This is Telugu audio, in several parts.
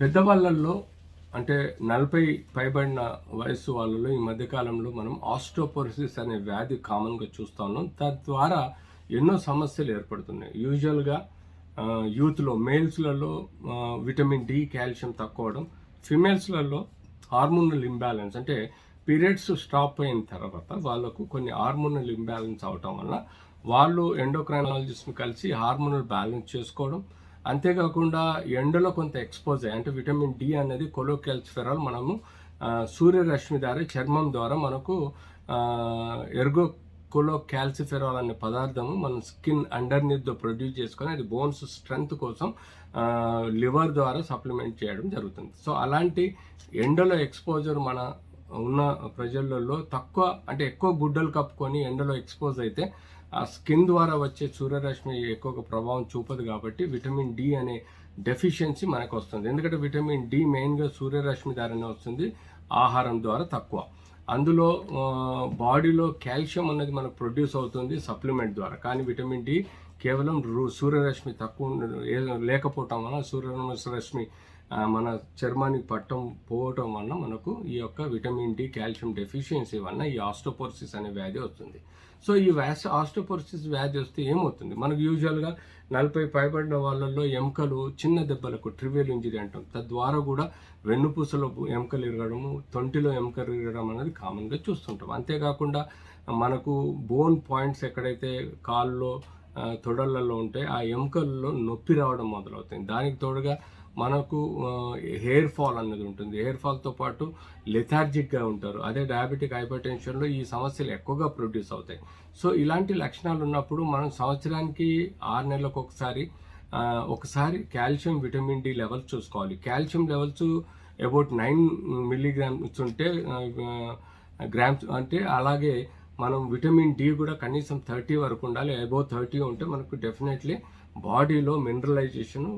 పెద్దవాళ్ళల్లో అంటే నలభై పైబడిన వయస్సు వాళ్ళలో ఈ మధ్యకాలంలో మనం ఆస్టోపోరిసిస్ అనే వ్యాధి కామన్గా చూస్తా ఉన్నాం. తద్వారా ఎన్నో సమస్యలు ఏర్పడుతున్నాయి. యూజువల్గా యూత్లో మేల్స్లలో విటమిన్ డి కాల్షియం తక్కువ ఫిమేల్స్లలో హార్మోనల్ ఇంబ్యాలెన్స్ అంటే పీరియడ్స్ స్టాప్ అయిన తర్వాత వాళ్ళకు కొన్ని హార్మోనల్ ఇంబ్యాలెన్స్ అవటం వల్ల వాళ్ళు ఎండోక్రైనాలజిస్ట్ని కలిసి హార్మోనల్ బ్యాలెన్స్ చేసుకోవడం అంతేకాకుండా ఎండలో కొంత ఎక్స్పోజ్ అయ్యి అంటే విటమిన్ డి అనేది కొలోకెల్స్ఫెరాల్ మనము సూర్యరశ్మి ద్వారా చర్మం ద్వారా మనకు ఎర్గో కొలో క్యాల్సిఫెరాల్ అనే పదార్థము మన స్కిన్ అండర్నీత్ ప్రొడ్యూస్ చేసుకొని అది బోన్స్ స్ట్రెంగ్త్ కోసం లివర్ ద్వారా సప్లిమెంట్ చేయడం జరుగుతుంది. సో అలాంటి ఎండలో ఎక్స్పోజర్ మన ఉన్న ప్రజలలో తక్కువ అంటే ఎక్కువ గుడ్డలు కప్పుకొని ఎండలో ఎక్స్పోజ్ అయితే ఆ స్కిన్ ద్వారా వచ్చే సూర్యరశ్మి ఎక్కువగా ప్రభావం చూపదు కాబట్టి విటమిన్ డి అనే డెఫిషియన్సీ మనకు వస్తుంది. ఎందుకంటే విటమిన్ డి మెయిన్గా సూర్యరశ్మి ద్వారానే వస్తుంది. ఆహారం ద్వారా తక్కువ. అందులో బాడీలో కాల్షియం అనేది మనకు ప్రొడ్యూస్ అవుతుంది సప్లిమెంట్ ద్వారా. కానీ విటమిన్ డి కేవలం రు- సూర్యరశ్మి తక్కువ లేకపోవటం వలన సూర్యరశ్మి మన చర్మానికి పట్టం పోవటం వలన మనకు ఈ యొక్క విటమిన్ డి కాల్షియం డెఫిషియన్సీ వలన ఈ ఆస్టోపోర్సిస్ అనే వ్యాధి వస్తుంది. సో ఈ వ్యాస్ ఆస్టోపోర్సిస్ వ్యాధి వస్తే ఏమవుతుంది? మనకు యూజువల్గా నలభై పైబడిన వాళ్ళల్లో ఎముకలు చిన్న దెబ్బలకు ట్రివియల్ ఇంజరీ అంటాం. తద్వారా కూడా వెన్నుపూసలో ఎముకలు ఇరగడము తొంటిలో ఎముకలు ఇరగడం అనేది కామన్గా చూస్తుంటాం. అంతేకాకుండా మనకు బోన్ పాయింట్స్ ఎక్కడైతే కాల్లో తొడలలో ఉంటే ఆ ఎముకల్లో నొప్పి రావడం మొదలవుతుంది దానికి తోడుగా మనకు హెయిర్ ఫాల్ అన్నది ఉంటుంది. హెయిర్ ఫాల్తో పాటు లెథార్జిక్గా ఉంటారు. అదే డయాబెటిక్ హైపర్ టెన్షన్లో ఈ సమస్యలు ఎక్కువగా ప్రొడ్యూస్ అవుతాయి. సో ఇలాంటి లక్షణాలు ఉన్నప్పుడు మనం సంవత్సరానికి ఆరు నెలలకు ఒకసారి ఒకసారి కాల్షియం విటమిన్ డి లెవెల్స్ చూసుకోవాలి. Calcium levels about nine milligrams ఉంటే గ్రామ్స్ అంటే అలాగే మనం విటమిన్ డి కూడా కనీసం థర్టీ వరకు ఉండాలి. అబౌవ్ థర్టీ ఉంటే మనకు డెఫినెట్లీ బాడీలో మినరలైజేషన్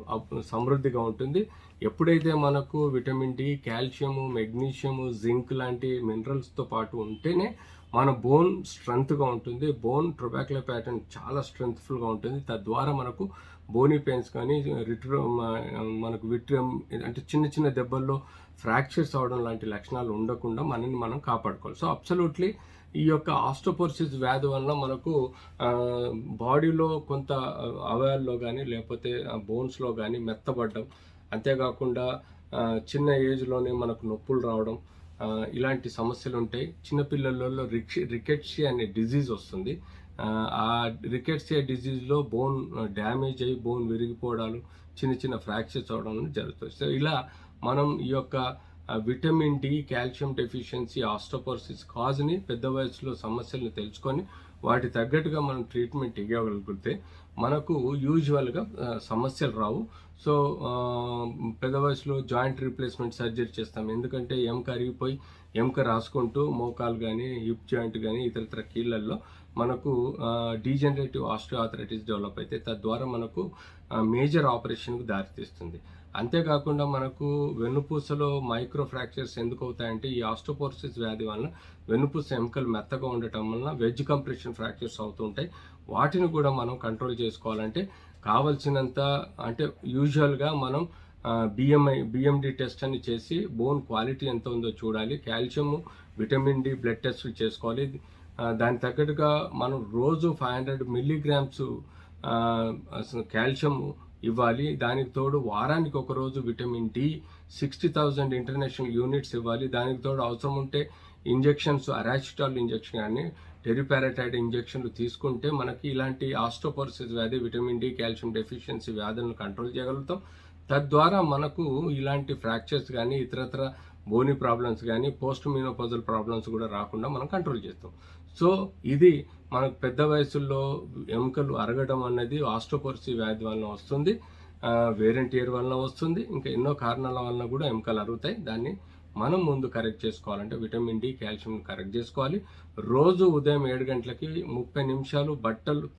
సమృద్ధిగా ఉంటుంది. ఎప్పుడైతే మనకు vitamin D calcium magnesium zinc లాంటి మినరల్స్తో పాటు ఉంటేనే మన బోన్ స్ట్రెంగ్త్గా ఉంటుంది. బోన్ ట్రొబాక్యులర్ ప్యాటర్న్ చాలా స్ట్రెంగ్త్ఫుల్గా ఉంటుంది. తద్వారా మనకు బోనీ పెయిన్స్ కానీ రిట్రో మనకు విట్రియం అంటే చిన్న చిన్న దెబ్బల్లో ఫ్రాక్చర్స్ అవడం లాంటి లక్షణాలు ఉండకుండా మనని మనం కాపాడుకోవాలి. సో అబ్సల్యూట్లీ ఈ యొక్క ఆస్ట్రోపోర్సిస్ వ్యాధి వలన మనకు బాడీలో కొంత అవయాల్లో కానీ లేకపోతే బోన్స్లో కానీ మెత్తబడ్డం అంతేకాకుండా చిన్న ఏజ్లోనే మనకు నొప్పులు రావడం ఇలాంటి సమస్యలు ఉంటాయి. చిన్నపిల్లలలో రిక్ రికెట్సీ అనే డిజీజ్ వస్తుంది. ఆ, రికెట్సియా డిజీజ్లో బోన్ డ్యామేజ్ అయ్యి బోన్ విరిగిపోవడాలు చిన్న చిన్న ఫ్రాక్చర్స్ అవడం జరుగుతుంది సో ఇలా మనం ఈ యొక్క vitamin D calcium deficiency osteoporosis కాజ్ని పెద్ద వయసులో సమస్యలను తెలుసుకొని వాటి తగ్గట్టుగా మనం ట్రీట్మెంట్ ఇవ్వగలిగితే మనకు యూజువల్గా సమస్యలు రావు. సో పెద్ద వయసులో జాయింట్ రీప్లేస్మెంట్ సర్జరీ చేస్తాం. ఎందుకంటే ఎముక అరిగిపోయి ఎముక రాసుకుంటూ మోకాలు కానీ హిప్ జాయింట్ కానీ ఇతరత్ర కీళ్ళల్లో మనకు డీజనరేటివ్ ఆస్టియోఆథరైటిస్ డెవలప్ అయితే తద్వారా మనకు మేజర్ ఆపరేషన్కు దారితీస్తుంది. అంతేకాకుండా మనకు వెన్నుపూసలో మైక్రో ఫ్రాక్చర్స్ ఎందుకు అవుతాయంటే ఈ ఆస్టోపోర్సిస్ వ్యాధి వలన వెన్నుపూస ఎముకలు మెత్తగా ఉండటం వలన వెజ్ కంప్రెషన్ ఫ్రాక్చర్స్ అవుతుంటాయి వాటిని కూడా మనం కంట్రోల్ చేసుకోవాలంటే కావలసినంత అంటే యూజువల్గా మనం బిఎంఐ బిఎండి టెస్ట్ అని చేసి బోన్ క్వాలిటీ ఎంత ఉందో చూడాలి. కాల్షియము విటమిన్ డి బ్లడ్ టెస్ట్లు చేసుకోవాలి. దాని దానికి తగ్గట్టుగా మనం రోజు ఫైవ్ హండ్రెడ్ మిల్లీగ్రామ్స్ కాల్షియం ఇవ్వాలి. దానికి తోడు వారానికి ఒక రోజు vitamin D sixty thousand international units ఇవ్వాలి. దానికి తోడు అవసరం ఉంటే ఇంజెక్షన్స్ అరాచిటాల్ ఇంజెక్షన్ కానీ టెరిపారటైడ్ ఇంజెక్షన్లు తీసుకుంటే మనకి ఇలాంటి ఆస్టోపోర్సిస్ వ్యాధి విటమిన్ డి కాల్షియం డెఫిషియన్సీ వ్యాధులను కంట్రోల్ చేయగలుగుతాం. తద్వారా మనకు ఇలాంటి ఫ్రాక్చర్స్ కానీ ఇతరత్ర బోని ప్రాబ్లమ్స్ కానీ పోస్ట్ మీనోపజల్ ప్రాబ్లమ్స్ కూడా రాకుండా మనం కంట్రోల్ చేస్తాం. సో ఇది మనకు పెద్ద వయసులో ఎముకలు అరగడం అన్నది ఆస్టోపోర్సి వ్యాధి వలన వస్తుంది. వేరెంట్ ఇయర్ వలన వస్తుంది. ఇంకా ఎన్నో కారణాల వలన కూడా ఎముకలు అరుగుతాయి. దాన్ని మనం ముందు కరెక్ట్ చేసుకోవాలంటే విటమిన్ డి కాల్షియం కరెక్ట్ చేసుకోవాలి. రోజు ఉదయం ఏడు గంటలకి ముప్పై నిమిషాలు బట్టలు